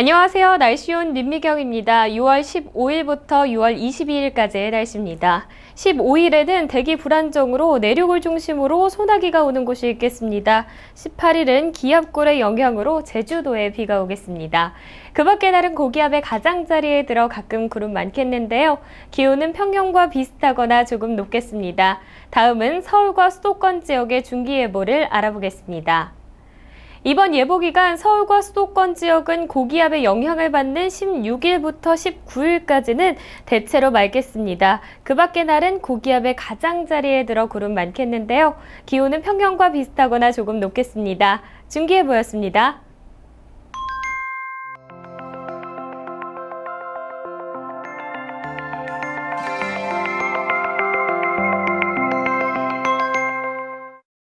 안녕하세요. 날씨온 민미경입니다. 6월 15일부터 6월 22일까지의 날씨입니다. 15일에는 대기 불안정으로 내륙을 중심으로 소나기가 오는 곳이 있겠습니다. 18일은 기압골의 영향으로 제주도에 비가 오겠습니다. 그 밖에 다른 고기압의 가장자리에 들어 가끔 구름 많겠는데요. 기온은 평년과 비슷하거나 조금 높겠습니다. 다음은 서울과 수도권 지역의 중기예보를 알아보겠습니다. 이번 예보 기간 서울과 수도권 지역은 고기압의 영향을 받는 16일부터 19일까지는 대체로 맑겠습니다. 그 밖의 날은 고기압의 가장자리에 들어 구름 많겠는데요. 기온은 평년과 비슷하거나 조금 높겠습니다. 중기예보였습니다.